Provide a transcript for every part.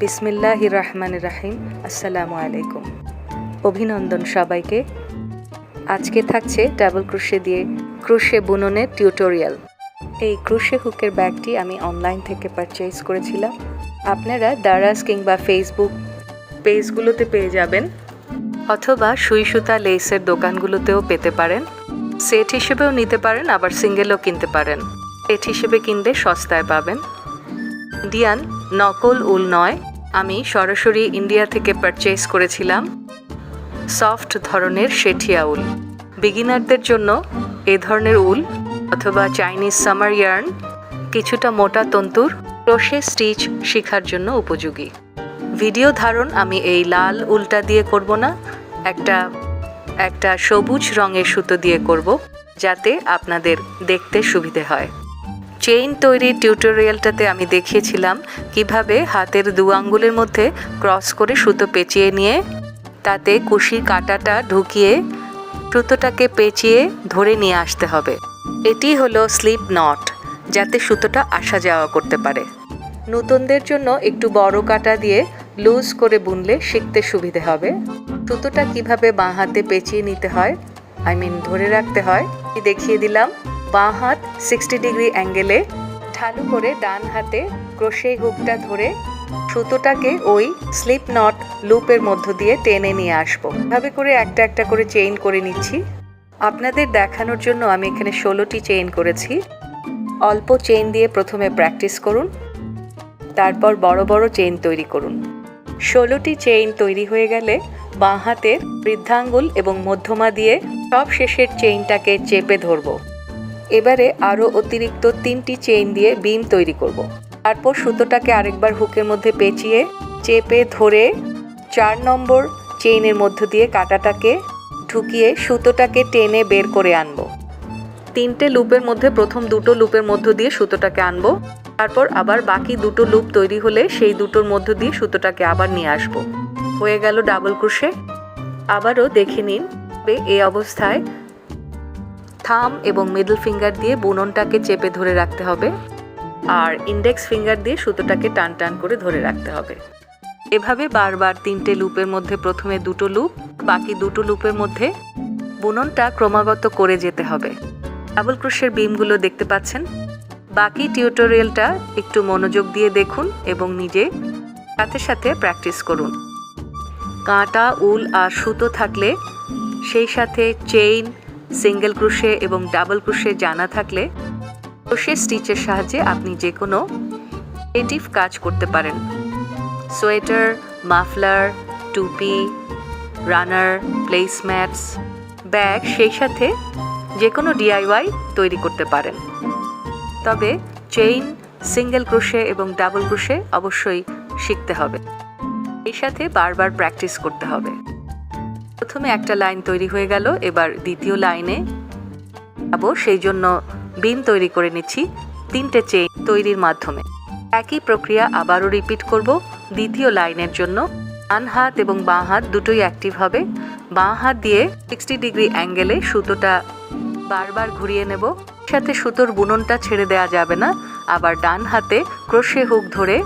বিসমিল্লাহ রহমান রাহিম আসসালামু আলাইকুম অভিনন্দন সবাইকে। আজকে থাকছে ডাবল ক্রুশে দিয়ে ক্রুশে বুননের টিউটোরিয়াল। এই ক্রুশে হুকের ব্যাগটি আমি অনলাইন থেকে পারচেজ করেছিলাম। আপনারা দারাজ কিংবা ফেসবুক পেজগুলোতে পেয়ে যাবেন। অথবা সুই সুতা লেসের দোকানগুলোতেও পেতে পারেন। সেট হিসেবেও নিতে পারেন, আবার সিঙ্গেলও কিনতে পারেন। সেট হিসেবে কিনলে সস্তায় পাবেন। ইন্ডিয়ান নকল উল নয়, আমি সরাসরি ইন্ডিয়া থেকে পারচেজ করেছিলাম। সফট ধরনের শেঠিয়া উল। বিগিনারদের জন্য এ ধরনের উল অথবা চাইনিজ সামার ইয়ার্ন কিছুটা মোটা তন্তুর ক্রোশে স্টিচ শেখার জন্য উপযোগী। ভিডিও ধারণ আমি এই লাল উলটা দিয়ে করব না, একটা একটা সবুজ রঙের সুতো দিয়ে করব, যাতে আপনাদের দেখতে সুবিধে হয়। চেইন তৈরির টিউটোরিয়ালটাতে আমি দেখিয়েছিলাম কীভাবে হাতের দু আঙ্গুলের মধ্যে ক্রস করে সুতো পেঁচিয়ে নিয়ে তাতে কুশির কাঁটাটা ঢুকিয়ে সুতোটাকে পেঁচিয়ে ধরে নিয়ে আসতে হবে। এটি হলো স্লিপ নট যাতে সুতোটা আসা যাওয়া করতে পারে। নতুনদের জন্য একটু বড় কাটা দিয়ে লুজ করে বুনলে শিখতে সুবিধে হবে। সুতোটা কীভাবে বাঁ হাতে পেঁচিয়ে নিতে হয় আই মিন ধরে রাখতে হয়। দেখিয়ে দিলাম। বাঁ হাত সিক্সটি ডিগ্রি অ্যাঙ্গেলে ঢালু করে ডান হাতে ক্রোশে হুকটা ধরে সুতোটাকে ওই স্লিপ নট লুপের মধ্য দিয়ে টেনে নিয়ে আসব। এভাবে করে একটা একটা করে চেইন করে নিচ্ছি। আপনাদের দেখানোর জন্য আমি এখানে ষোলোটি চেইন করেছি। অল্প চেইন দিয়ে প্রথমে প্র্যাকটিস করুন। তারপর বড় বড় চেইন তৈরি করুন। ষোলোটি চেইন তৈরি হয়ে গেলে বাঁ হাতের বৃদ্ধাঙ্গুল এবং মধ্যমা দিয়ে সব শেষের চেইনটাকে চেপে ধরবো। এবারে আরও অতিরিক্ত তিনটি চেইন দিয়ে বিম তৈরি করব। তারপর সুতোটাকে আরেকবার হুকের মধ্যে পেঁচিয়ে, চেপে ধরে চার নম্বর চেইনের মধ্য দিয়ে কাটাটাকে ঢুকিয়ে সুতোটাকে টেনে বের করে আনব। তিনটে লুপের মধ্যে প্রথম দুটো লুপের মধ্য দিয়ে সুতোটাকে আনব। তারপর আবার বাকি দুটো লুপ তৈরি হলে সেই দুটোর মধ্য দিয়ে সুতোটাকে আবার নিয়ে আসব। হয়ে গেল ডাবল ক্রুশে। আবারও দেখে নিন এই অবস্থায় থাম এবং মিডল ফিঙ্গার দিয়ে বুননটাকে চেপে ধরে রাখতে হবে আর ইন্ডেক্স ফিঙ্গার দিয়ে সুতোটাকে টান টান করে ধরে রাখতে হবে। এভাবে বারবার তিনটে লুপের মধ্যে প্রথমে দুটো লুপ, বাকি দুটো লুপের মধ্যে বুননটা ক্রমাগত করে যেতে হবে। ডাবল ক্রোশের বিমগুলো দেখতে পাচ্ছেন? বাকি টিউটোরিয়ালটা একটু মনোযোগ দিয়ে দেখুন এবং নিজে সাথে সাথে প্র্যাকটিস করুন। কাঁটা, উল আর সুতো থাকলে সেই সাথে চেইন সিঙ্গেল ক্রুশে এবং ডাবল ক্রুশে জানা থাকলে ক্রোশে স্টিচের সাহায্যে আপনি যে কোনো ক্রিয়েটিভ কাজ করতে পারেন। সোয়েটার, মাফলার, টুপি, রানার প্লেসম্যাটস ব্যাগ, সেই সাথে যে কোনো ডিআইওয়াই তৈরি করতে পারেন। তবে চেইন সিঙ্গেল ক্রোশে এবং ডাবল ক্রোশে অবশ্যই শিখতে হবে। এই সাথে বারবার প্র্যাকটিস করতে হবে। প্রথমে একটা লাইন তৈরি হয়ে গেল, এবার দ্বিতীয় লাইনে যাব। সেই জন্য বিন তৈরি করে নিচ্ছি তিনটে চেইন তৈরির মাধ্যমে। একই প্রক্রিয়া আবারও রিপিট করব দ্বিতীয় লাইনের জন্য। ডান হাত এবং বাঁ হাত দুটোই অ্যাক্টিভ হবে। বাঁ হাত দিয়ে সিক্সটি ডিগ্রি অ্যাঙ্গেলে সুতোটা বারবার ঘুরিয়ে নেব। সাথে সুতোর বুননটা ছেড়ে দেওয়া যাবে না। আবার ডান হাতে ক্রোশে হুক ধরে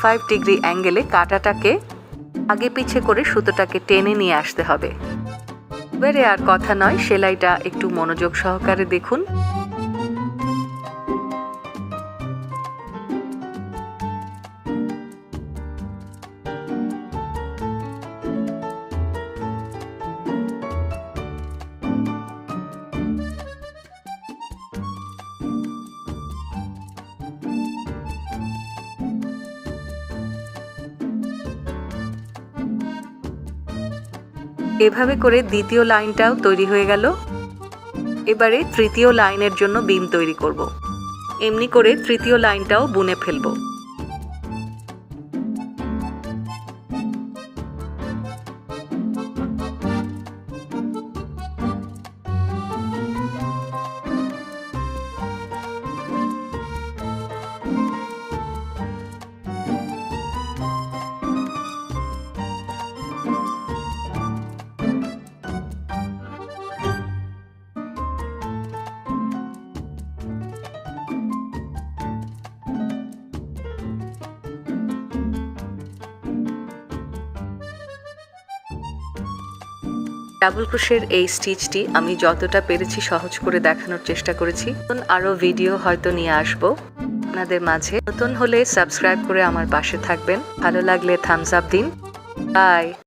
ফাইভ ডিগ্রি অ্যাঙ্গেলে কাটাটাকে আগে পিছে করে সুতোটাকে টেনে নিয়ে আসতে হবে। এবারে আর কথা নয়, সেলাইটা একটু মনোযোগ সহকারে দেখুন। এভাবে করে দ্বিতীয় লাইনটাও তৈরি হয়ে গেল এবারে তৃতীয় লাইনের জন্য বিম তৈরি করব। এমনি করে তৃতীয় লাইনটাও বুনে ফেলব ডাবল ক্রোশের এই স্টিচটি আমি যতটা পেরেছি সহজ করে দেখানোর চেষ্টা করেছি। নতুন আরও ভিডিও হয়তো নিয়ে আসব আপনাদের মাঝে। নতুন হলে সাবস্ক্রাইব করে আমার পাশে থাকবেন। ভালো লাগলে থামস আপ দিন। বাই